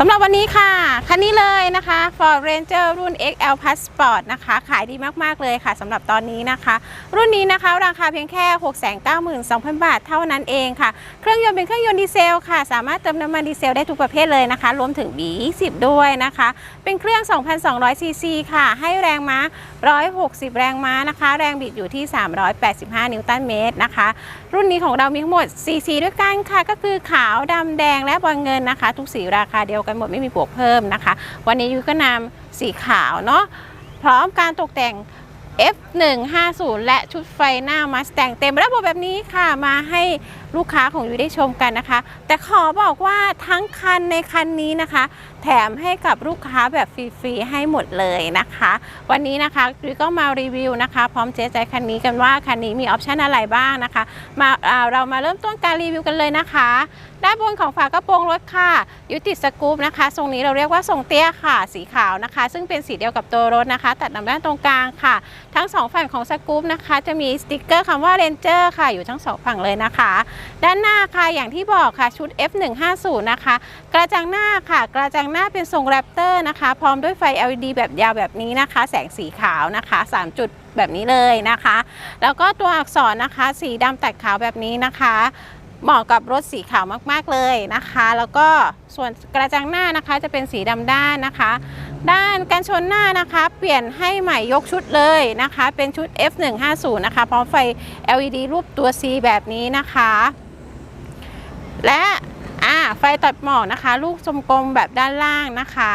สำหรับวันนี้ค่ะ คันนี้เลยนะคะ Ford Ranger รุ่น XL Plus Sport นะคะ ขายดีมาก ๆ เลยค่ะสำหรับตอนนี้นะคะ รุ่นนี้นะคะราคาเพียงแค่ 692,000 บาทเท่านั้นเองค่ะ เครื่องยนต์เป็นเครื่องยนต์ดีเซลค่ะ สามารถเติมน้ำมันดีเซลได้ทุกประเภทเลยนะคะ รวมถึง B20 ด้วยนะคะ เป็นเครื่อง 2,200 ซีซีค่ะ ให้แรงม้า 160 แรงม้านะคะ แรงบิดอยู่ที่ 385 นิวตันเมตรนะคะ รุ่นนี้ของเรามีทั้งหมด4สีด้วยกันค่ะ ก็คือขาวดำแดงและบอลเงินนะคะ ทุกสีราคาเดียวกันหมดไม่มีบวกเพิ่มนะคะ วันนี้ยูก็นำสีขาวเนาะพร้อมการตกแต่ง F150 และชุดไฟหน้ามาสแตงเต็มระบบแบบนี้ค่ะมาให้ลูกค้าของยูได้ชมกันนะคะ แต่ขอบอกว่าทั้งคันในคันนี้นะคะ แถมให้กับลูกค้าแบบฟรีๆให้หมดเลยนะคะ วันนี้นะคะยุ้ยก็มารีวิวนะคะ พร้อมเจ๊ใจคันนี้กันว่าคันนี้มีออปชันอะไรบ้างนะคะ มาอ่าเรามาเริ่มต้นการรีวิวกันเลยนะคะด้านบนของฝากระโปรงรถค่ะยุติดสกู๊ปนะคะ ทรงนี้เราเรียกว่าทรงเตี้ยค่ะ สีขาวนะคะ ซึ่งเป็นสีเดียวกับตัวรถนะคะ ตัดนำด้านตรงกลางค่ะ ทั้งสองฝั่งของสกู๊ปนะคะ จะมีสติกเกอร์คำว่า Ranger ค่ะ อยู่ทั้งสองฝั่งเลยนะคะด้านหน้าค่ะอย่างที่บอกค่ะชุด F150 นะคะ กระจังหน้าค่ะ กระจังหน้าเป็นทรงแรปเตอร์นะคะ พร้อมด้วยไฟ LED แบบยาวแบบนี้นะคะ แสงสีขาวนะคะ 3 จุดแบบนี้เลยนะคะ แล้วก็ตัวอักษรนะคะ สีดำตัดขาวแบบนี้นะคะ เหมาะกับรถสีขาวมากๆเลยนะคะ แล้วก็ส่วนกระจังหน้านะคะจะเป็นสีดำด้านนะคะ ด้านกันชนหน้านะคะ เปลี่ยนให้ใหม่ยกชุดเลยนะคะ เป็นชุด F150 นะคะพร้อมไฟ LED รูปตัว C แบบนี้นะคะ และอ่าไฟตัดหมอกนะคะ ลูกทรงกลมแบบด้านล่างนะคะ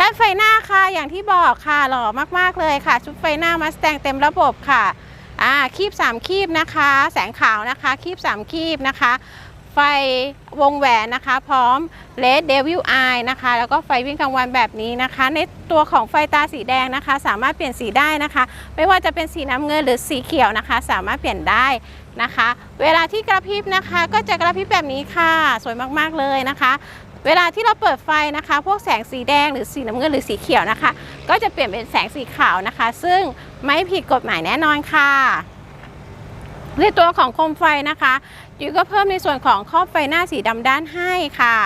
ด้านไฟหน้าค่ะอย่างที่บอกค่ะหล่อมากๆเลยค่ะ ชุดไฟหน้ามาสแตงเต็มระบบค่ะ อ่าคีบ3คีบนะคะ แสงขาวนะคะคีบ3คีบนะคะ ไฟวงแหวนนะคะ พร้อมเลดเดวิลไอนะคะ แล้วก็ไฟวิ่งกลางวันแบบนี้นะคะ ในตัวของไฟตาสีแดงนะคะ สามารถเปลี่ยนสีได้นะคะ ไม่ว่าจะเป็นสีน้ำเงินหรือสีเขียวนะคะ สามารถเปลี่ยนได้นะคะ เวลาที่กระพริบนะคะ ก็จะกระพริบแบบนี้ค่ะ สวยมากๆเลยนะคะ เวลาที่เราเปิดไฟนะคะ พวกแสงสีแดงหรือสีน้ำเงินหรือสีเขียวนะคะ ก็จะเปลี่ยนเป็นแสงสีขาวนะคะ ซึ่งไม่ผิดกฎหมายแน่นอนค่ะในตัวของโคมไฟนะคะยูก็เพิ่มในส่วนของครอบไฟหน้าสีดำด้านให้ค่ะ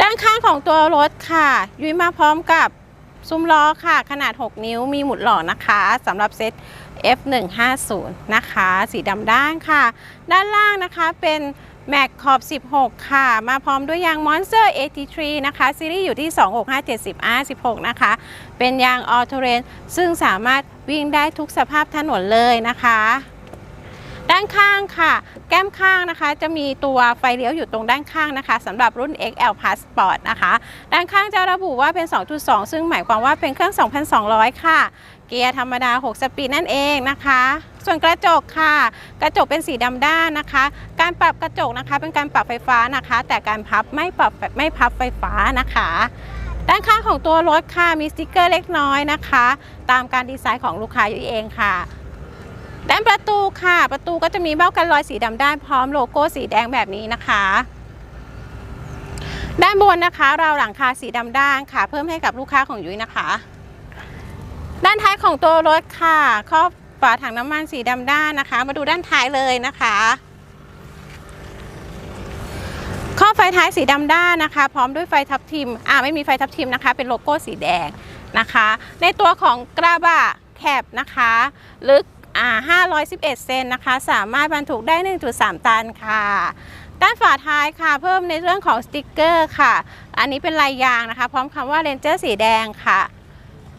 ด้านข้างของตัวรถค่ะยุ้ยมาพร้อมกับซุ้มล้อค่ะ ขนาด 6 นิ้วมีหมุดหล่อนะคะสำหรับเซต F150 นะคะ สีดำด้านค่ะ ด้านล่างนะคะเป็น แม็กขอบ 16 ค่ะ มาพร้อมด้วยยาง Monster 83 นะคะ ซีรีส์อยู่ที่ 26570 R16 นะคะ เป็นยางออโตเรนซึ่งสามารถวิ่งได้ทุกสภาพถนนเลยนะคะ ด้านข้างค่ะ แก้มข้างนะคะ จะมีตัวไฟเลี้ยวอยู่ตรงด้านข้างนะคะสำหรับรุ่น XL Passport นะคะ ด้านข้างจะระบุว่าเป็น 2.2 ซึ่งหมายความว่าเป็นเครื่อง 2,200 ค่ะ เกียร์ธรรมดา 6 สปีดนั่นเองนะคะ ส่วนกระจกค่ะ กระจกเป็นสีดำด้านนะคะ การปรับกระจกนะคะเป็นการปรับไฟฟ้านะคะ แต่การพับไม่ปรับไม่พับไฟฟ้านะคะด้านข้างของตัวรถค่ะมีสติกเกอร์เล็กน้อยนะคะ ตามการดีไซน์ของลูกค้าอยู่เองค่ะ ด้านประตูค่ะ ประตูก็จะมีเบ้ากันรอยสีดำด้านพร้อมโลโก้สีแดงแบบนี้นะคะ ด้านบนนะคะ เราหลังคาสีดำด้านค่ะ เพิ่มให้กับลูกค้าของยุ้ยนะคะ ด้านท้ายของตัวรถค่ะครอบฝาถังน้ำมันสีดำด้านนะคะ มาดูด้านท้ายเลยนะคะครอบไฟท้ายสีดำด้านนะคะ พร้อมด้วยไฟทับทิมอ่าไม่มีไฟทับทิมนะคะ เป็นโลโก้สีแดงนะคะ ในตัวของกระบะแคบนะคะ ลึก อ่า511 เซนนะคะ สามารถบรรทุกได้ 1.3 ตันค่ะ ด้านฝาท้ายค่ะ เพิ่มในเรื่องของสติกเกอร์ค่ะ อันนี้เป็นลายยางนะคะ พร้อมคำว่า Ranger สีแดงค่ะ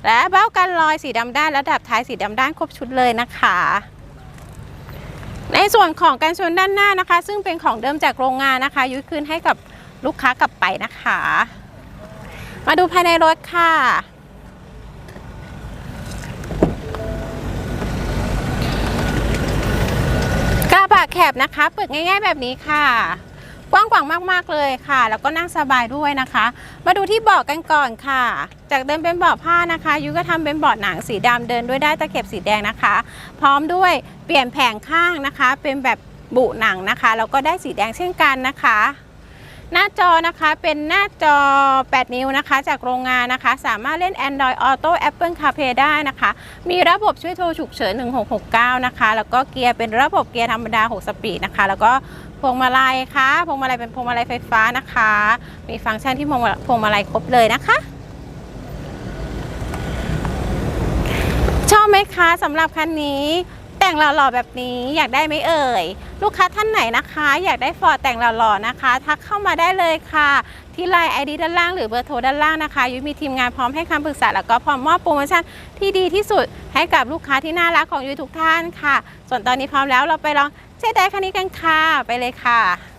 และเบ้ากันรอยสีดำด้านและดับท้ายสีดำด้านครบชุดเลยนะคะในส่วนของการชนด้านหน้านะคะ ซึ่งเป็นของเดิมจากโรงงานนะคะ ยุ้ยคืนให้กับลูกค้ากลับไปนะคะ มาดูภายในรถค่ะ บะแคบนะคะ เปิดง่าย ๆ แบบนี้ค่ะ กว้างกวางมากๆเลยค่ะ แล้วก็นั่งสบายด้วยนะคะ มาดูที่เบาะกันก่อนค่ะ จากเดิมเป็นเบาะผ้านะคะ ยุก็ทำเป็นเบาะหนังสีดำเดินด้วยได้ตะเข็บสีแดงนะคะ พร้อมด้วยเปลี่ยนแผงข้างนะคะ เป็นแบบบุหนังนะคะแล้วก็ได้สีแดงเช่นกันนะคะ หน้าจอนะคะเป็นหน้าจอ 8 นิ้วนะคะ จากโรงงานนะคะ สามารถเล่น Android Auto Apple CarPlay ได้นะคะ มีระบบช่วยโทรฉุกเฉิน 1669 นะคะ แล้วก็เกียร์เป็นระบบเกียร์ธรรมดา 6 สปีดนะคะ แล้วก็พวงมาลัยค่ะพวงมาลัยเป็นพวงมาลัยไฟฟ้านะคะ มีฟังก์ชันที่พวงมาพวงมาลัยครบเลยนะคะชอบไหมคะสำหรับคันนี้ แต่งหล่อๆแบบนี้อยากได้ไหมเอ่ย ลูกค้าท่านไหนนะคะ อยากได้ฟอร์ดแต่งหล่อๆนะคะ ทักเข้ามาได้เลยค่ะ ที่ไลน์ไอดีด้านล่างหรือเบอร์โทรด้านล่างนะคะยุ้ยมีทีมงานพร้อมให้คำปรึกษาแล้วก็พร้อมมอบโปรโมชั่นที่ดีที่สุดให้กับลูกค้าที่น่ารักของยุ้ยทุกท่านค่ะ ส่วนตอนนี้พร้อมแล้วเราไปลองเช็ดได้คันนี้กันค่ะไปเลยค่ะ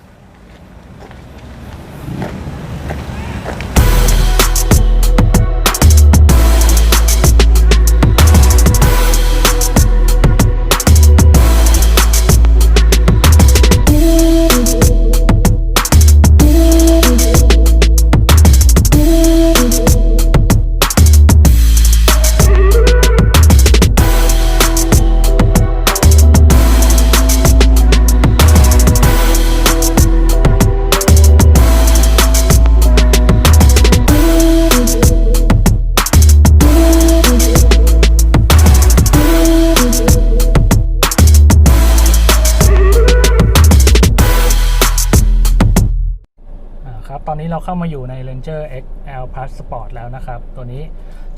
เข้ามาอยู่ใน Ranger XL Plus Sport แล้วนะครับ ตัวนี้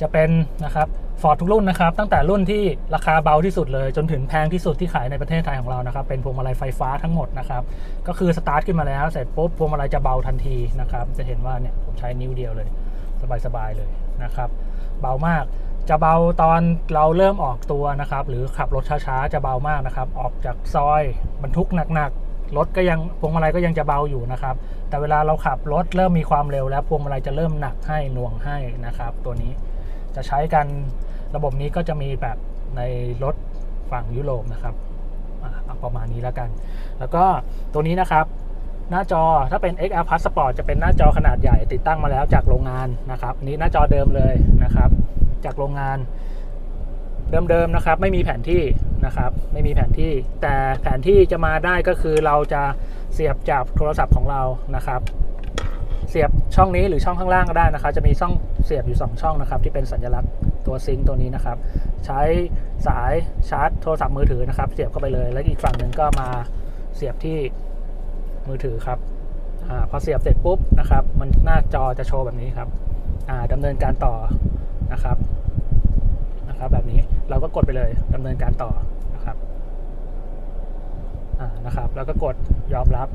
จะเป็นนะครับ Ford ทุกรุ่นนะครับ ตั้งแต่รุ่นที่ราคาเบาที่สุดเลย จนถึงแพงที่สุดที่ขายในประเทศไทยของเรานะครับ เป็นพวงมาลัยไฟฟ้าทั้งหมดนะครับ ก็คือสตาร์ทขึ้นมาแล้วเสร็จปุ๊บพวงมาลัยจะเบาทันทีนะครับ จะเห็นว่าเนี่ยผมใช้นิ้วเดียวเลย สบายๆเลยนะครับ เบามากจะเบาตอนเราเริ่มออกตัวนะครับ หรือขับรถช้าๆ จะเบามากนะครับ ออกจากซอยบรรทุกหนักๆ รถก็ยังพวงมาลัยก็ยังจะเบาอยู่นะครับ แต่เวลาเราขับรถเริ่มมีความเร็วแล้วพวงมาลัยจะเริ่มหนักให้หน่วงให้นะครับ ตัวนี้จะใช้กันระบบนี้ก็จะมีแบบในรถฝั่งยุโรปนะครับประมาณนี้แล้วกัน แล้วก็ตัวนี้นะครับ หน้าจอถ้าเป็น XR Plus Sport จะเป็นหน้าจอขนาดใหญ่ติดตั้งมาแล้วจากโรงงานนะครับนนี้หน้าจอเดิมเลยนะครับ จากโรงงาน เดิมๆนะครับ ไม่มีแผนที่นะครับ ไม่มีแผนที่ แต่แผนที่จะมาได้ก็คือเราจะเสียบจากโทรศัพท์ของเรานะครับ เสียบช่องนี้หรือช่องข้างล่างก็ได้นะครับ จะมีช่องเสียบอยู่ 2 ช่องนะครับ ที่เป็นสัญลักษณ์ตัวซิงค์ตัวนี้นะครับ ใช้สายชาร์จโทรศัพท์มือถือนะครับ เสียบเข้าไปเลย แล้วอีกฝั่งหนึ่งก็มาเสียบที่มือถือครับอพอเสียบเสร็จปุ๊บนะครับ มันหน้าจอจะโชว์แบบนี้ครับอ่าดำเนินการต่อนะครับนะครับแบบนี้ เราก็กดไปเลยดำเนินการต่อนะครับอ่านะครับแล้วก็กดยอมรับ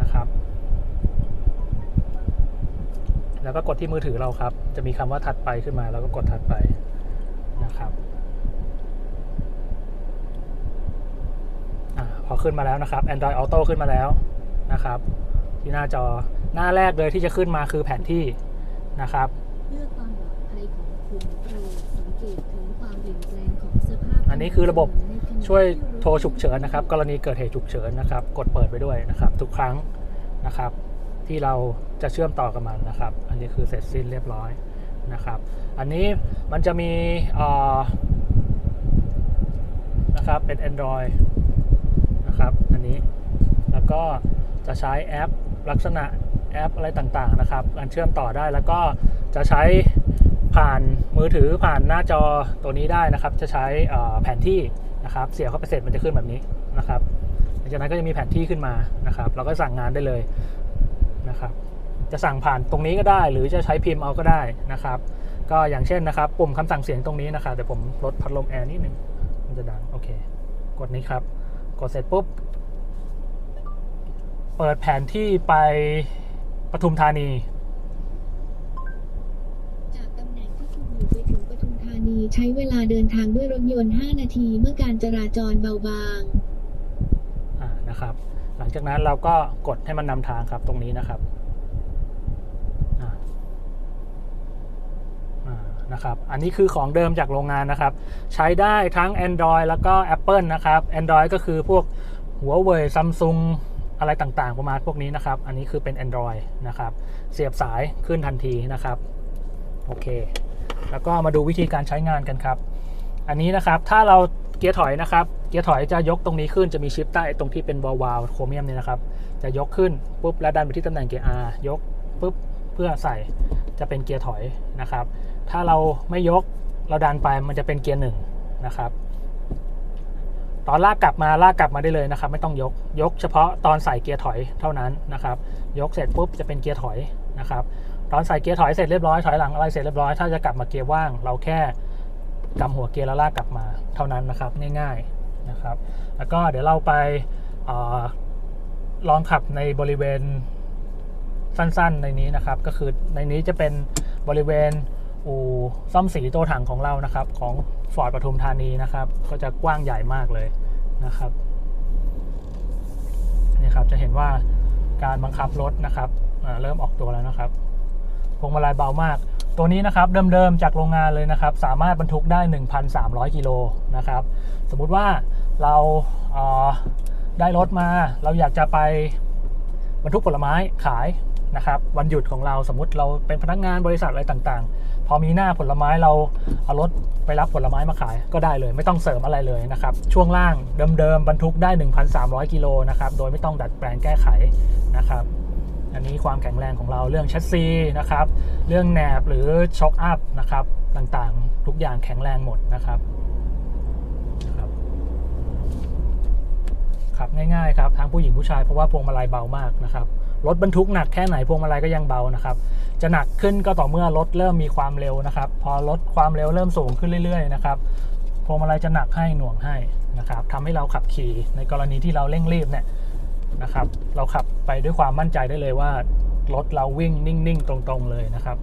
นะครับ แล้วก็กดที่มือถือเราครับ จะมีคำว่าถัดไปขึ้นมา แล้วก็กดถัดไปนะครับอาพอขึ้นมาแล้วนะครับ Android Auto ขึ้นมาแล้วนะครับ ที่หน้าจอหน้าแรกเลยที่จะขึ้นมาคือแผนที่นะครับเพื่อความปลอดภัยของคุณ นนี้คือระบบช่วยโทรฉุกเฉินนะครับ กรณีเกิดเหตุฉุกเฉินนะครับ กดเปิดไปด้วยนะครับ ทุกครั้งนะครับ ที่เราจะเชื่อมต่อกับมันนะครับ อันนี้คือเสร็จสิ้นเรียบร้อยนะครับ อันนี้มันจะมีนะครับเป็น Android นะครับอันนี้แล้วก็จะใช้แอปลักษณะแอปอะไรต่างๆนะครับการเชื่อมต่อได้แล้วก็จะใช้ ผ่านมือถือผ่านหน้าจอตัวนี้ได้นะครับ จะใช้เอ่อแผนที่นะครับ เสียบเข้าไปเสร็จมันจะขึ้นแบบนี้นะครับหลังจากนั้นก็จะมีแผนที่ขึ้นมานะครับ เราก็สั่งงานได้เลยนะครับ จะสั่งผ่านตรงนี้ก็ได้ หรือจะใช้พิมพ์เอาก็ได้นะครับ ก็อย่างเช่นนะครับ ปุ่มคำสั่งเสียงตรงนี้นะครับแต่ผมลดพัดลมแอร์นิดหนึ่งมันจะดังโอเค กดนี้ครับ กดเสร็จปุ๊บ เปิดแผนที่ไปปทุมธานี นีใช้เวลาเดินทางด้วยรถยนต์ 5 นาทีเมื่อการจราจรเบาบางนะครับ หลังจากนั้นเราก็กดให้มันนำทางครับตรงนี้นะครับนะครับ อันนี้คือของเดิมจากโรงงานนะครับ ใช้ได้ทั้ง Android แล้วก็ Apple นะครับ Android ก็คือพวกหัวเว่ยซัมซุงอะไรต่างๆ ประมาณพวกนี้นะครับ อันนี้คือเป็น Android นะครับ เสียบสายขึ้นทันทีนะครับ โอเค แล้วก็มาดูวิธีการใช้งานกันครับ อันนี้นะครับถ้าเราเกียร์ถอยนะครับ เกียร์ถอยจะยกตรงนี้ขึ้นจะมีชิปใต้ตรงที่เป็นวาล์วาล์วโครเมียมนี่นะครับ จะยกขึ้นปุ๊บแล้วดันไปที่ตำแหน่งเกียร์ R ยกปุ๊บเพื่อใส่จะเป็นเกียร์ถอยนะครับ ถ้าเราไม่ยกเราดันไปมันจะเป็นเกียร์หนึ่งนะครับ ตอนลากกลับมาลากกลับมาได้เลยนะครับ ไม่ต้องยกยกเฉพาะตอนใส่เกียร์ถอยเท่านั้นนะครับ ยกเสร็จปุ๊บจะเป็นเกียร์ถอยนะครับ ตอนใส่เกียร์ถอยเสร็จเรียบร้อยถอยหลังอะไรเสร็จเรียบร้อยถ้าจะกลับมาเกียร์ว่าง เราแค่กำหัวเกียร์แล้วลากกลับมาเท่านั้นนะครับง่ายๆนะครับ แล้วก็เดี๋ยวเราไปออลองขับในบริเวณสั้นๆในนี้นะครับ ก็คือในนี้จะเป็นบริเวณอู่ซ่อมสีตัวถังของเรานะครับ ของฟอร์ดปทุมธานีนะครับ ก็จะกว้างใหญ่มากเลยนะครับนี่ครับจะเห็นว่าการบังคับรถนะครับเริ่มออกตัวแล้วนะครับ พวงมาลัยเบามาก ตัวนี้นะครับเดิมๆจากโรงงานเลยนะครับ สามารถบรรทุกได้ 1,300 กิโลนะครับ สมมุติว่าเราเออได้รถมา เราอยากจะไปบรรทุกผลไม้ขายนะครับ วันหยุดของเราสมมติเราเป็นพนักงานบริษัทอะไรต่างๆ พอมีหน้าผลไม้เราเอารถไปรับผลไม้มาขายก็ได้เลย ไม่ต้องเสริมอะไรเลยนะครับ ช่วงล่างเดิมๆบรรทุกได้ 1,300 กิโลนะครับ โดยไม่ต้องดัดแปลงแก้ไขนะครับ อันนี้ความแข็งแรงของเราเรื่องแชสซีนะครับ เรื่องแหนบหรือช็อคอัพนะครับต่างๆ ทุกอย่างแข็งแรงหมดนะครับครับขับง่ายๆครับทั้งผู้หญิงผู้ชายเพราะว่าพวงมาลัยเบามากนะครับรถบรรทุกหนักแค่ไหนพวงมาลัยก็ยังเบานะครับ จะหนักขึ้นก็ต่อเมื่อรถเริ่มมีความเร็วนะครับ พอรถความเร็วเริ่มสูงขึ้นเรื่อยๆนะครับพวงมาลัยจะหนักให้หน่วงให้นะครับทำให้เราขับขี่ในกรณีที่เราเร่งรีบเนี่ย นะครับ เราขับไปด้วยความมั่นใจได้เลยว่ารถเราวิ่งนิ่งๆ ตรงๆเลยนะครับ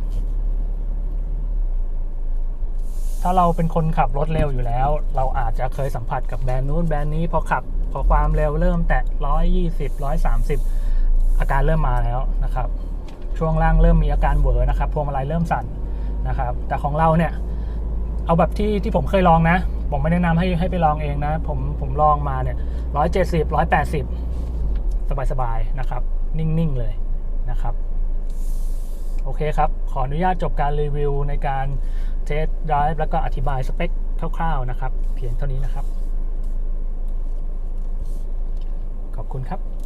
ถ้าเราเป็นคนขับรถเร็วอยู่แล้ว เราอาจจะเคยสัมผัสกับแบรนด์นู้นแบรนด์นี้พอขับพอความเร็วเริ่มแตะ120 130 อาการเริ่มมาแล้วนะครับ ช่วงล่างเริ่มมีอาการเหวอนะครับพวงมาลัยเริ่มสั่นนะครับ แต่ของเราเนี่ย เอาแบบที่ที่ผมเคยลองนะ ผมไม่แนะนำให้ให้ไปลองเองนะ ผมผมลองมาเนี่ยร้อยเจ็ดสิบร้อยแปดสิบ สบายๆนะครับ นิ่งๆเลยนะครับ โอเคครับ ขออนุญาตจบการรีวิวในการเทสไดรฟ์แล้วก็อธิบายสเปคคร่าวๆนะครับ เพียงเท่านี้นะครับ ขอบคุณครับ